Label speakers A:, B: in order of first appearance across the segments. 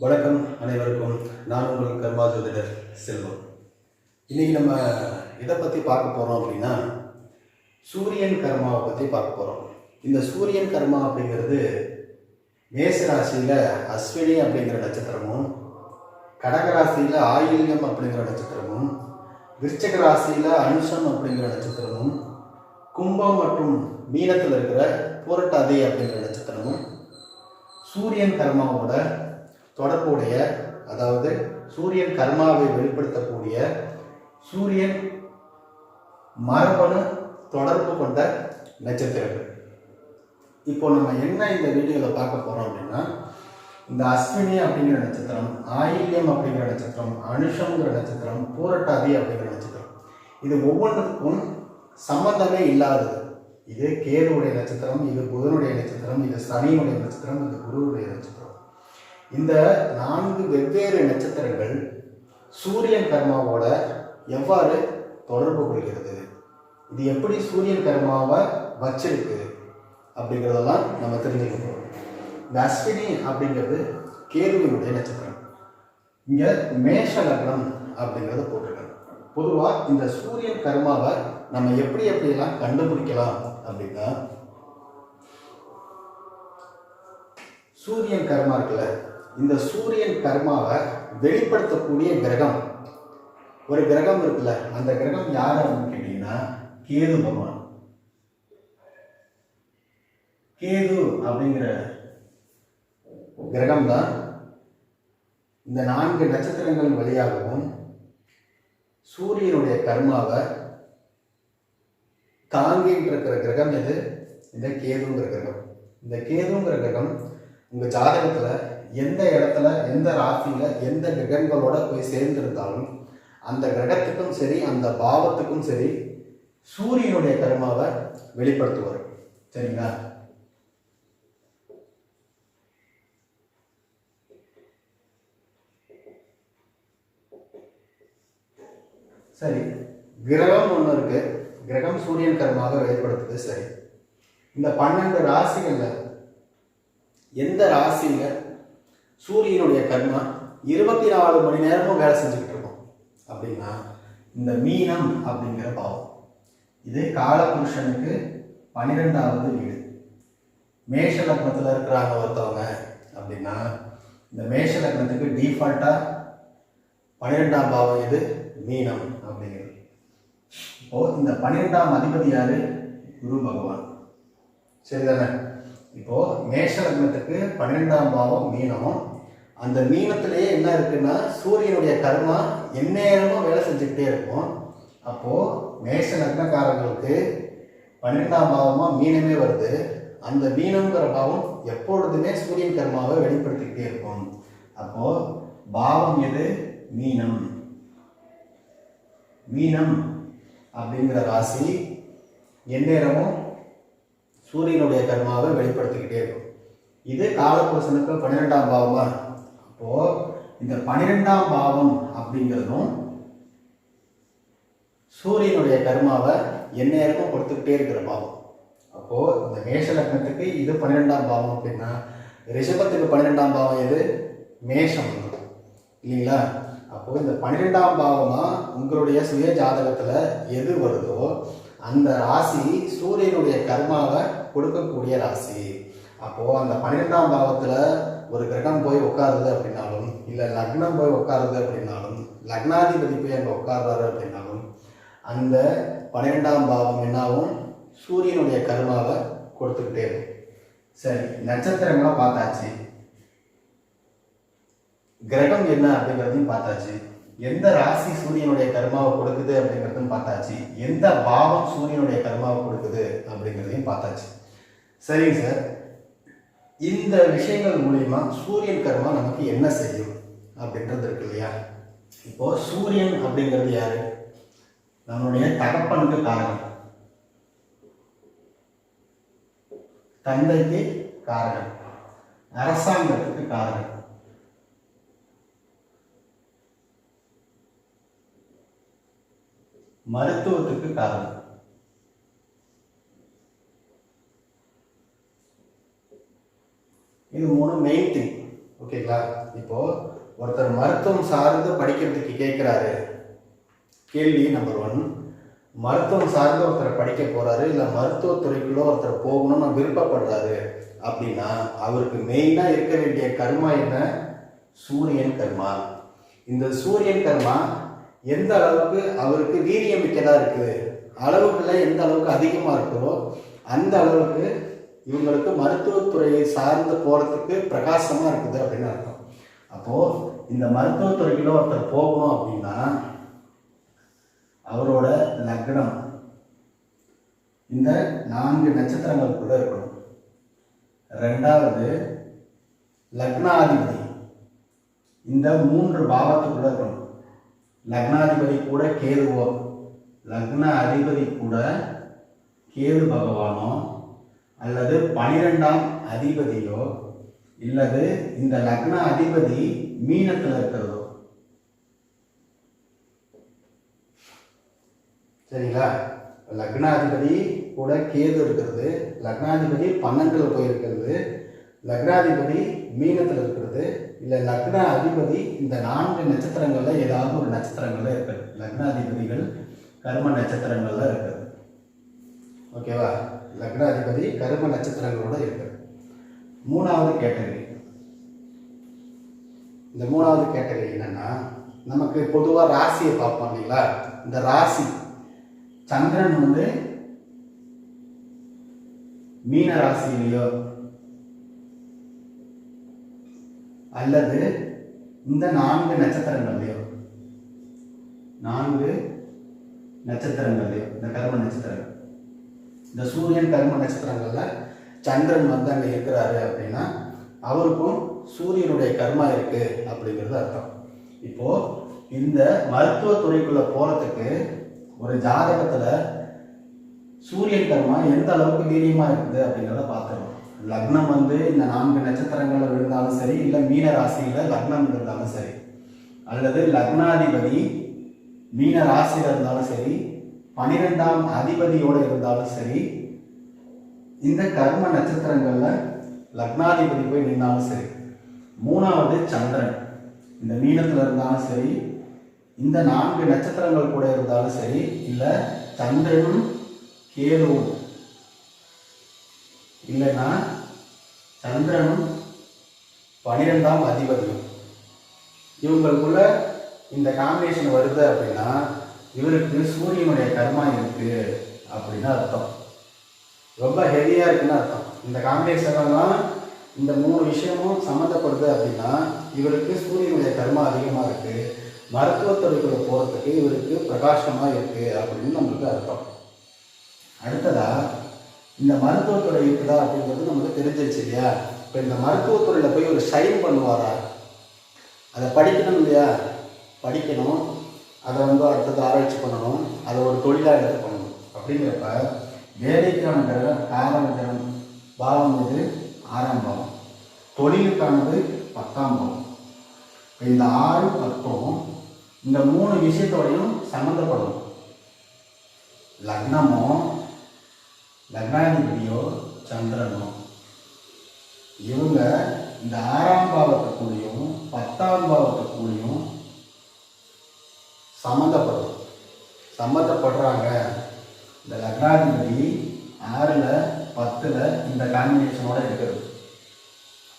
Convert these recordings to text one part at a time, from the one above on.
A: வணக்கம் அனைவருக்கும். நான் உங்கள் கர்மா ஜோதிடர் செல்வம். இன்னைக்கு நம்ம எதை பற்றி பார்க்க போகிறோம் அப்படின்னா சூரியன் கர்மாவை பற்றி பார்க்க போகிறோம் இந்த சூரியன் கர்மா அப்படிங்கிறது மேச ராசியில் அஸ்வினி அப்படிங்கிற நட்சத்திரமும் கடக ராசியில் ஆயில்யம் அப்படிங்கிற நட்சத்திரமும் விருச்சக ராசியில் அனுஷம் அப்படிங்கிற நட்சத்திரமும் கும்பம் மற்றும் மீனத்தில் இருக்கிற பூரட்டாதி அப்படிங்கிற நட்சத்திரமும் சூரியன் கர்மாவோட தொடர்புடைய அதாவது சூரியன் கர்மாவை வெளிப்படுத்தக்கூடிய சூரியன் மரபணு தொடர்பு கொண்ட நட்சத்திரங்கள். இப்போ நம்ம என்ன இந்த வீடியோவில் பார்க்க போகிறோம் அப்படின்னா இந்த அஸ்வினி அப்படிங்கிற நட்சத்திரம் ஆயில்யம் அப்படிங்கிற நட்சத்திரம் அனுஷங்கிற நட்சத்திரம் பூரட்டாதி அப்படிங்கிற நட்சத்திரம். இது ஒவ்வொன்றுக்கும் சம்பந்தமே இல்லாதது. இது கேதுவுடைய நட்சத்திரம் இது புதனுடைய நட்சத்திரம் இது சனியுடைய நட்சத்திரம் இது குருவுடைய நட்சத்திரம். இந்த நான்கு வெவ்வேறு நட்சத்திரங்கள் சூரியன் கர்மாவோட எவ்வாறு தொடர்பு கொள்கிறது? இது எப்படி சூரியன் கர்மாவை வச்சிருக்கு? அப்படிங்கிறதெல்லாம் நம்ம தெரிஞ்சுக்க போகிறோம் இந்த அஸ்வினி அப்படிங்கிறது கேதுவினுடைய நட்சத்திரம். இங்கே மேஷ லக்னம் அப்படிங்கிறத போட்டிருக்காங்க. பொதுவாக இந்த சூரியன் கர்மாவை நம்ம எப்படி எப்படியெல்லாம் கண்டுபிடிக்கலாம் அப்படின்னா சூரியன் கர்மா இருக்குல்ல இந்த சூரியன் கர்மாவை வெளிப்படுத்தக்கூடிய கிரகம். ஒரு கிரகம் இருக்குல்ல அந்த கிரகம் யார் அப்படின்னு கேட்டீங்கன்னா கேது பகவான். கேது அப்படிங்கிற கிரகம் தான் இந்த நான்கு நட்சத்திரங்கள் வழியாகவும் சூரியனுடைய கர்மாவை தாங்கிட்டு இருக்கிற கிரகம் எது? இந்த கேதுங்கிற கிரகம். இந்த கேதுங்கிற கிரகம் உங்கள் ஜாதகத்தில் எந்த இடத்துல எந்த ராசியில் எந்த கிரகங்களோட போய் சேர்ந்திருந்தாலும் அந்த கிரகத்துக்கும் சரி அந்த பாவத்துக்கும் சரி சூரியனுடைய கருமாவை வெளிப்படுத்துவார். சரிங்களா? சரி. கிரகம் ஒன்று இருக்கு. கிரகம் சூரியன் கர்மாவை வெளிப்படுத்துது சரி. இந்த பன்னெண்டு ராசிகளில் எந்த ராசியில் சூரியனுடைய கர்மா இருபத்தி நாலு மணி நேரமும் வேலை செஞ்சுக்கிட்டு இருக்கோம். அப்படின்னா இந்த மீனம் அப்படிங்கிற பாவம். இது காலபுருஷனுக்கு பன்னிரெண்டாவது வீடு. மேஷ லக்னத்தில் இருக்கிறாங்க ஒருத்தவங்க அப்படின்னா இந்த மேஷ லக்னத்துக்கு டிஃபால்ட்டாக பன்னிரெண்டாம் பாவம் இது மீனம் அப்படிங்கிறது. இப்போ இந்த பன்னிரெண்டாம் அதிபதி யாரு? குரு பகவான். சரிதானே? இப்போ மேஷ லக்னத்துக்கு பன்னிரெண்டாம் பாவம் மீனம் அந்த மீனத்திலேயே என்ன இருக்குன்னா சூரியனுடைய கர்மா எந்நேரமும் வேலை செஞ்சுக்கிட்டே இருக்கும். அப்போது மேஷ லக்னக்காரங்களுக்கு பன்னிரெண்டாம் பாவமாக மீனமே வருது. அந்த மீனங்கிற பாவம் எப்பொழுதுமே சூரியன் கர்மாவை வெளிப்படுத்திக்கிட்டே இருக்கும். அப்போது பாவம் எது? மீனம். மீனம் அப்படிங்கிற ராசி எந்நேரமும் சூரியனுடைய கர்மாவை வெளிப்படுத்திக்கிட்டே இருக்கும். இது காலப்புருஷனுக்கு பன்னிரெண்டாம் பாவமா அப்போ இந்த பன்னிரெண்டாம் பாவம் அப்படிங்கிறதும் சூரியனுடைய கர்மாவை எந்நேரமும் கொடுத்துக்கிட்டே இருக்கிற பாவம். அப்போ இந்த மேஷ லக்னத்துக்கு இது பன்னிரெண்டாம் பாவம் அப்படின்னா ரிஷபத்துக்கு பன்னிரெண்டாம் பாவம் எது? மேஷம். இல்லைங்களா? அப்போ இந்த பன்னிரெண்டாம் பாவமா உங்களுடைய சுய ஜாதகத்துல எது வருதோ அந்த ராசி சூரியனுடைய கர்மாவை கொடுக்கக்கூடிய ராசி. அப்போ அந்த பன்னிரெண்டாம் பாவத்துல ஒரு கிரகம் போய் உட்காருது அப்படின்னாலும் இல்லை லக்னம் போய் உட்காருது அப்படின்னாலும் லக்னாதிபதி போய் அங்கே உட்கார்றாரு அப்படின்னாலும் அந்த பன்னிரெண்டாம் பாவம் என்னாகும் சூரியனுடைய கருமாவை கொடுத்துக்கிட்டே இருக்கும். சரி நட்சத்திரங்களை பார்த்தாச்சு. கிரகம் என்ன அப்படிங்கிறதையும் பார்த்தாச்சு. எந்த ராசி சூரியனுடைய கர்மாவை கொடுக்குது அப்படிங்கிறதும் பார்த்தாச்சு. எந்த பாவம் சூரியனுடைய கர்மாவை கொடுக்குது அப்படிங்கிறதையும் பார்த்தாச்சு. சரிங்க சார். இந்த விஷயங்கள் மூலியமா சூரியன் கர்மா நமக்கு என்ன செய்யும் அப்படின்றது இருக்கு இல்லையா? இப்போ சூரியன் அப்படிங்கிறது யாரு? நம்மளுடைய தகப்பனுக்கு காரணம். தந்தைக்கு காரணம். அரசாங்கத்துக்கு காரணம். மருத்துவத்துக்கு காரணம். இது மூணு மெயின் திங் ஓகேங்களா இப்போ ஒருத்தர் மருத்துவம் சார்ந்து படிக்கிறதுக்கு கேட்குறாரு. கேள்வி நம்பர் ஒன் மருத்துவம் சார்ந்து ஒருத்தர் படிக்க போகிறாரு இல்லை மருத்துவத்துறைக்குள்ளே ஒருத்தர் போகணும்னு விருப்பப்படுறாரு அப்படின்னா அவருக்கு மெயினாக இருக்க வேண்டிய கர்மா என்ன? சூரியன் கர்மா. இந்த சூரியன் கர்மா எந்த அளவுக்கு அவருக்கு வீரியமிக்கதாக இருக்குது அளவுகளில் எந்த அளவுக்கு அதிகமாக இருக்கிறோ அந்த அளவுக்கு இவங்களுக்கு மருத்துவத்துறையை சார்ந்து போகிறதுக்கு பிரகாசமாக இருக்குது அப்படின்னு அர்த்தம். அப்போது இந்த மருத்துவத்துறைக்குள்ள ஒருத்தர் போகணும் அப்படின்னா அவரோட லக்னம் இந்த நான்கு நட்சத்திரங்களுக்குள்ள இருக்கணும். ரெண்டாவது லக்னாதிபதி. இந்த மூன்று பாவத்துக்குள்ள இருக்கணும். லக்னாதிபதி கூட கேதுவோ லக்ன அதிபதி கூட கேது பகவானோ அல்லது பனிரெண்டாம் அதிபதியோ இல்லது இந்த லக்ன அதிபதி மீனத்தில் இருக்கிறதோ. சரிங்களா? லக்னாதிபதி கூட கேது இருக்கிறது. லக்னாதிபதி பன்னெண்டில் போயிருக்கிறது. லக்னாதிபதி மீனத்தில் இருக்கிறது. இல்லை லக்ன அதிபதி இந்த நான்கு நட்சத்திரங்களில் ஏதாவது ஒரு நட்சத்திரங்களில் இருக்கிறது. லக்னாதிபதிகள் கர்ம நட்சத்திரங்களில் இருக்கிறது ஓகேவா? லக்னாதிபதி கரும நட்சத்திரங்களோட இருக்கிறது மூணாவது கேட்டகரி. இந்த மூணாவது கேட்டகரி என்னன்னா நமக்கு பொதுவாக ராசியை பார்ப்போம் இல்லைங்களா? இந்த ராசி சந்திரன் வந்து மீன ராசியிலையோ அல்லது இந்த நான்கு நட்சத்திரங்கள்லையோ நான்கு நட்சத்திரங்கள்லையோ இந்த கர்ம நட்சத்திரங்கள். இந்த சூரியன் கர்ம நட்சத்திரங்களில் சந்திரன் வந்து அங்கே இருக்கிறாரு அப்படின்னா அவருக்கும் சூரியனுடைய கர்மா இருக்கு அப்படிங்கிறது அர்த்தம். இப்போ இந்த மருத்துவத்துறைக்குள்ள போறதுக்கு ஒரு ஜாதகத்துல சூரியன் கர்மா எந்த அளவுக்கு வீரியமா இருக்குது அப்படிங்கிறத பார்த்துருவோம். லக்னம் வந்து இந்த நான்கு நட்சத்திரங்கள் இருந்தாலும் சரி இல்லை மீன ராசியில லக்னம் இருந்தாலும் சரி அல்லது லக்னாதிபதி மீன ராசியில் இருந்தாலும் சரி பனிரெண்டாம் அதிபதியோட இருந்தாலும் சரி இந்த கர்ம நட்சத்திரங்களில் லக்னாதிபதி போய் நின்னாலும் சரி மூணாவது சந்திரன் இந்த மீனத்தில் இருந்தாலும் சரி இந்த நான்கு நட்சத்திரங்கள் கூட இருந்தாலும் சரி இல்லை சந்திரனும் கேதுவும். இல்லைன்னா சந்திரனும் பனிரெண்டாம் அதிபதியும். இவங்களுக்குள்ள இந்த காம்பினேஷன் வருது அப்படின்னா இவருக்கு சூரியனுடைய கர்மா இருக்கு அப்படின்னு அர்த்தம். ரொம்ப ஹெவியாக இருக்குன்னு அர்த்தம். இந்த காம்பினேஷன்லாம் இந்த மூணு விஷயமும் சம்மந்தப்படுது அப்படின்னா இவருக்கு சூரியனுடைய கர்மா அதிகமாக இருக்கு. மருத்துவத்துறைக்குள்ள போகிறதுக்கு இவருக்கு பிரகாசமாக இருக்கு அப்படின்னு நம்மளுக்கு அர்த்தம். அடுத்ததா இந்த மருத்துவத்துறை இருக்குதா அப்படிங்கிறது நமக்கு தெரிஞ்சிருச்சு இல்லையா? இப்போ இந்த மருத்துவத்துறையில் போய் ஒரு சைன் பண்ணுவாரா? அதை படிக்கணும் இல்லையா? படிக்கணும். அதை வந்து அடுத்தது ஆராய்ச்சி பண்ணணும். அதை ஒரு தொழிலாக எடுத்து பண்ணணும். அப்படிங்கிறப்ப வேலைக்கான கிரகம் காரண கிரகம் பாவம் இது ஆறாம் பாவம் தொழிலுக்கானது பத்தாம் பாவம் இப்போ இந்த ஆறு பத்தும் இந்த மூணு விஷயத்தோடையும் சம்மந்தப்படும் லக்னமோ லக்னாதிபதியோ சந்திரனோ. இவங்க இந்த ஆறாம் பாவத்துக்குள்ளேயும் பத்தாம் பாவத்துக்குள்ளேயும் சம்மந்தப்படும். சம்மந்தப்படுறாங்க. இந்த லக்னாதிபதி ஆறில் பத்தில் இந்த காம்பினேஷனோட இருக்கிறது.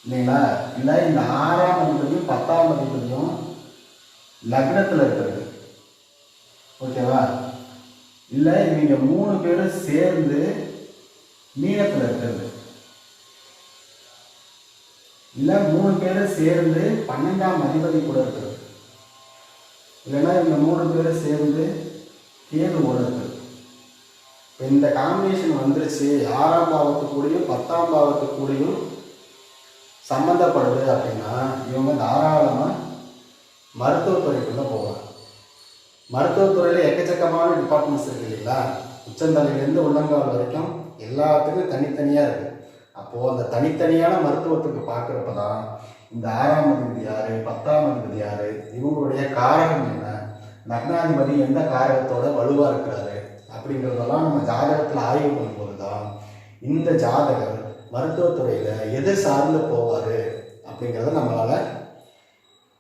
A: இல்லைங்களா? இல்லை இந்த ஆறாம் அதிபதியும் பத்தாம் அதிபதியும் லக்னத்தில் இருக்கிறது. ஓகேவா? இல்லை இவங்க மூணு பேரும் சேர்ந்து மீனத்தில் இருக்கிறது. இல்லை மூணு பேரும் சேர்ந்து பன்னெண்டாம் அதிபதி கூட இருக்கிறது. இல்லைன்னா இந்த மூணு பேரும் சேர்ந்து கேதுவோட இருக்குது இப்போ இந்த காம்பினேஷன் வந்துருச்சு. ஆறாம் பாவத்து கூடயும் பத்தாம் பாவத்து கூடயும் சம்மந்தப்படுது அப்படின்னா இவங்க தாராளமாக மருத்துவத்துறைக்குள்ளே போவாங்க. மருத்துவத்துறையில் எக்கச்சக்கமான டிபார்ட்மெண்ட்ஸ் இருக்குது இல்லைங்களா? உச்சந்தலையிலேருந்து உள்ளங்கால் வரைக்கும் எல்லாத்துக்கும் தனித்தனியாக இருக்குது அப்போது அந்த தனித்தனியான மருத்துவத்துக்கு பார்க்குறப்ப தான் இந்த ஆறாம் அதிபதி யார்? பத்தாம் அதிபதி யார்? இவங்களுடைய காரகம் என்ன? லக்னாதிபதி எந்த காரகத்தோட வலுவாக இருக்கிறாரு? அப்படிங்கிறதெல்லாம் நம்ம ஜாதகத்தில் ஆய்வு பண்ணும்போது தான் இந்த ஜாதகர் மருத்துவத்துறையில் எது சார்ந்து போவார் அப்படிங்கிறத நம்மளால்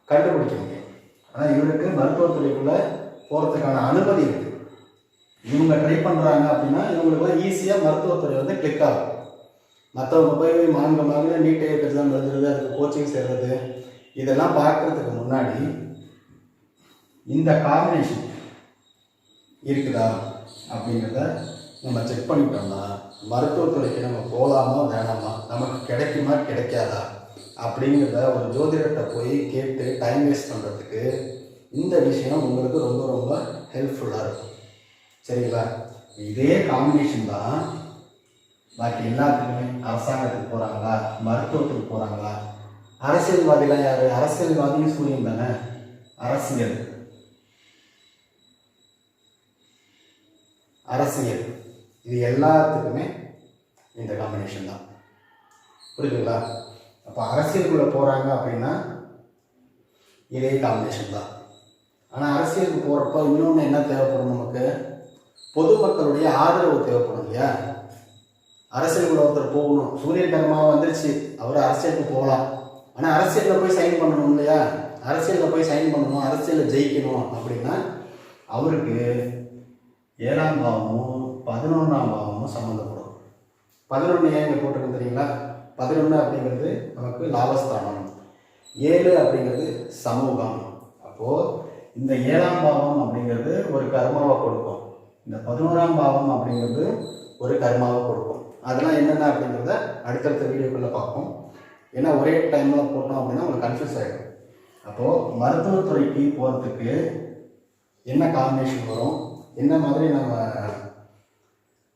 A: கண்டுபிடிக்க முடியும். ஆனால் இவருக்கு மருத்துவத்துறைக்குள்ளே போகிறதுக்கான அனுமதி இருக்குது இவங்க ட்ரை பண்ணுறாங்க அப்படின்னா இவங்களுக்கு ஈஸியாக மருத்துவத்துறை வந்து கிளிக் ஆகும். மற்றவங்க போய் மாங்க மாங்க நீட் எக்ஸாம் எழுதுறது அதுக்கு கோச்சிங் சேர்றது இதெல்லாம் பார்க்குறதுக்கு முன்னாடி இந்த காம்பினேஷன் இருக்குதா அப்படிங்கிறத நம்ம செக் பண்ணிட்டோம்னா மருத்துவத்துறைக்கு நம்ம போகலாமா வேணாமா? நமக்கு கிடைக்குமா கிடைக்காதா? அப்படிங்கிறத ஒரு ஜோதிடர்கிட்ட போய் கேட்டு டைம் வேஸ்ட் பண்ணுறதுக்கு இந்த விஷயம் உங்களுக்கு ரொம்ப ரொம்ப ஹெல்ப்ஃபுல்லாக இருக்கும். சரிங்களா? இதே காம்பினேஷன் தான் பாக்கி எல்லாத்துக்குமே அரசாங்கத்துக்கு போகிறாங்களா மருத்துவத்துக்கு போகிறாங்களா அரசியல்வாதிலாம் யார்? அரசியல்வாதியும் சூரியன் தானே? அரசியல். அரசியல். இது எல்லாத்துக்குமே இந்த காம்பினேஷன் தான். புரியுதுங்களா? அப்போ அரசியலுக்குள்ளே போகிறாங்க அப்படின்னா இதே காம்பினேஷன் தான். ஆனால் அரசியலுக்கு போகிறப்ப இன்னொன்று என்ன தேவைப்படும் நமக்கு? பொதுமக்களுடைய ஆதரவு தேவைப்படும் இல்லையா? அரசியலுக்குள்ள ஒருத்தர் போகணும். சூரியன் கர்மாவை வந்துருச்சு. அவர் அரசியலுக்கு போகலாம். ஆனால் அரசியலில் போய் சைன் பண்ணணும் இல்லையா? அரசியலில் போய் சைன் பண்ணணும். அரசியலில் ஜெயிக்கணும் அப்படின்னா அவருக்கு ஏழாம் பாவமும் பதினொன்றாம் பாவமும் சம்மந்தப்படும். பதினொன்று ஏன் இங்கே போட்டிருக்கு தெரியுங்களா? பதினொன்று அப்படிங்கிறது நமக்கு லாபஸ்தானம். ஏழு அப்படிங்கிறது சமூகம். அப்போது இந்த ஏழாம் பாவம் அப்படிங்கிறது ஒரு கர்மாவை கொடுக்கும். இந்த பதினோராம் பாவம் அப்படிங்கிறது ஒரு கர்மாவை கொடுக்கும். அதெல்லாம் என்னென்ன அப்படிங்கிறத அடுத்தடுத்த வீடியோக்குள்ளே பார்ப்போம். ஏன்னா ஒரே டைமில் போட்டோம் அப்படின்னா உங்களுக்கு கன்ஃபியூஸ் ஆகிடும் அப்போது மருத்துவத்துறைக்கு போகிறதுக்கு என்ன காம்பினேஷன் வரும்? என்ன மாதிரி நம்ம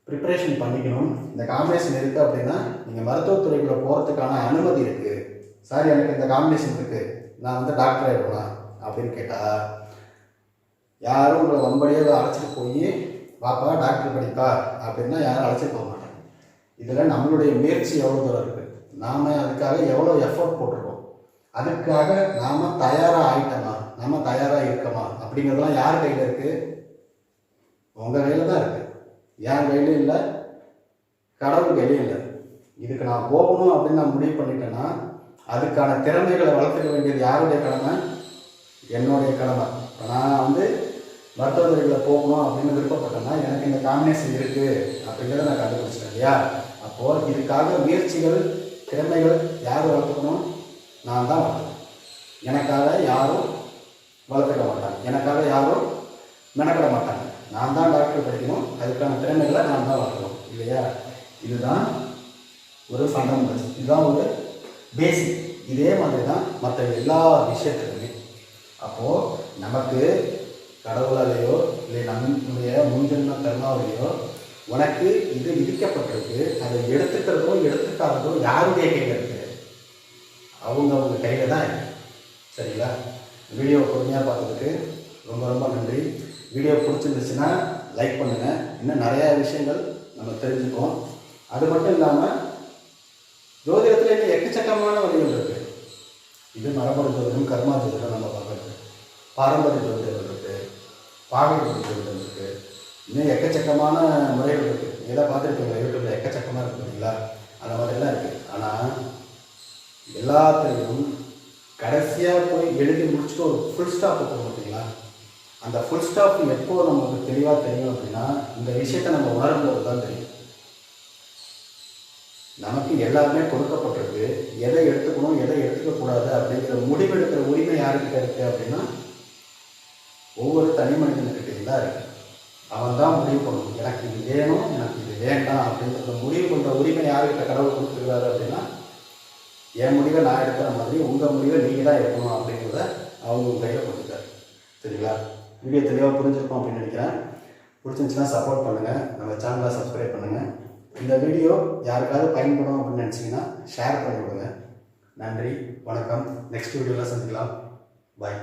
A: ப்ரிப்பரேஷன் பண்ணிக்கணும்? இந்த காம்பினேஷன் இருக்குது அப்படின்னா நீங்கள் மருத்துவத்துறைக்குள்ளே போகிறதுக்கான அனுமதி இருக்குது சார் எனக்கு இந்த காம்பினேஷன் இருக்குது நான் வந்து டாக்டர் ஆகிடலாம் அப்படின்னு கேட்டால் யாரும் உங்களை வம்படியாக அழைச்சிட்டு போய் வாப்பா டாக்டர் படிப்பா. அப்படின்னா யாரும் அழைச்சிட்டு போக இதில் நம்மளுடைய முயற்சி எவ்வளோ தூரம் இருக்குது நாம் அதுக்காக எவ்வளோ எஃபோர்ட் போட்டிருக்கோம்? அதுக்காக நாம் தயாராக ஆயிட்டோமா? நாம் தயாராக இருக்கோமா? அப்படிங்கிறதெல்லாம் யார் கையில் இருக்குது உங்கள் கையில் தான் இருக்குது என் கையிலும் இல்லை கடவுள் கையிலும் இல்லை. இதுக்கு நான் போகணும் அப்படின்னு நான் முடிவு பண்ணிட்டேன்னா அதுக்கான திறமைகளை வளர்த்துக்க வேண்டியது யாருடைய கடமை? என்னுடைய கடமை. இப்போ நான் வந்து மருத்துவத்துறையில் போகணும் அப்படின்னு விருப்பப்பட்டேன்னா எனக்கு இந்த காம்பினேஷன் இருக்குது அப்படிங்கிறத நான் கண்டுபிடிச்சிட்டேன் இல்லையா? அப்போது இதுக்காக முயற்சிகள் திறமைகள் யார் வளர்த்துக்கணும் நான் தான் வளர்த்துக்கணும் எனக்காக யாரும் வளர்த்துக்க மாட்டாங்க. எனக்காக யாரும் மெனக்கிட மாட்டாங்க. நான் தான் டாக்டர் படிக்கணும். அதுக்கான திறமைகளை நான் தான் வளர்க்கணும். இல்லையா? இதுதான் ஒரு ஃபண்டமெண்டல்ஸ் இதுதான் ஒரு பேசிக் இதே மாதிரி தான் மற்ற எல்லா விஷயத்துலையுமே அப்போது நமக்கு கடவுளாலேயோ இல்லை நம்முடைய முன்ஜென்ம கர்மாவிலேயோ உனக்கு இது விதிக்கப்பட்டிருக்கு அதை எடுத்துக்கிறதோ எடுத்துக்காததோ யாருடைய கையில் இருக்கு? அவங்க அவங்க கையில் தான் சரிங்களா? வீடியோ பொறுமையாக பார்த்ததுக்கு ரொம்ப ரொம்ப நன்றி. வீடியோ பிடிச்சிருந்துச்சுன்னா லைக் பண்ணுங்கள் இன்னும் நிறையா விஷயங்கள் நம்ம தெரிஞ்சுப்போம். அது மட்டும் இல்லாமல் ஜோதிடத்தில் இன்னும் எக்கச்சக்கமான வழிகள் இருக்குது இது மரபணு ஜோதிடம் கர்மா ஜோதிடம் நம்ம பார்க்குறது. பாரம்பரிய ஜோதிடம் இருக்குது பாகை ஜோதிடம் இருக்குது இன்னும் எக்கச்சக்கமான முறைகள் இருக்குது இதெல்லாம் பார்த்துருப்பீங்களா? யூடியூப்பில் எக்கச்சக்கமாக இருக்குது பார்த்தீங்களா? அந்த மாதிரிலாம் இருக்குது ஆனால் எல்லாத்துலேயும் கடைசியாக போய் எழுதி முடிச்சுட்டு ஒரு ஃபுல் ஸ்டாப் இருக்கும் பார்த்தீங்களா? அந்த ஃபுல் ஸ்டாப் எப்போ நமக்கு தெளிவாக தெரியும் அப்படின்னா இந்த விஷயத்தை நம்ம உணரும்போது தான் தெரியும். நமக்கு எல்லாமே கொடுக்கப்பட்டிருக்கு. எதை எடுத்துக்கணும் எதை எடுத்துக்கக்கூடாது அப்படிங்கிற முடிவெடுக்கிற உரிமை யாருக்கிட்ட இருக்குது அப்படின்னா ஒவ்வொரு தனி மனிதனுக்கிட்டையும் தான் இருக்குது அவன் தான் முடிவு பண்ணணும். எனக்கு இது வேணும் எனக்கு இது வேண்டாம் அப்படின்றத முடிவு பண்ணுற உரிமை யாருக்கிட்ட கடவுள் கொடுத்துருக்காரு அப்படின்னா என் முடிவை நான் எடுக்கிற மாதிரி உங்கள் முடிவை நீங்கள் தான் எடுக்கணும் அப்படிங்கிறத அவங்க உங்கள் கையில் கொடுத்துட்டாரு. சரிங்களா? வீடியோ தெளிவாக புரிஞ்சிருக்கோம் அப்படின்னு நினைக்கிறேன். பிடிச்சிருந்துச்சுன்னா சப்போர்ட் பண்ணுங்கள் நம்ம சேனலை சப்ஸ்கிரைப் பண்ணுங்கள் இந்த வீடியோ யாருக்காவது பயன்படும் அப்படின்னு நினச்சிங்கன்னா ஷேர் பண்ணி விடுங்க. நன்றி வணக்கம். நெக்ஸ்ட் வீடியோவில் சந்திக்கலாம். பாய்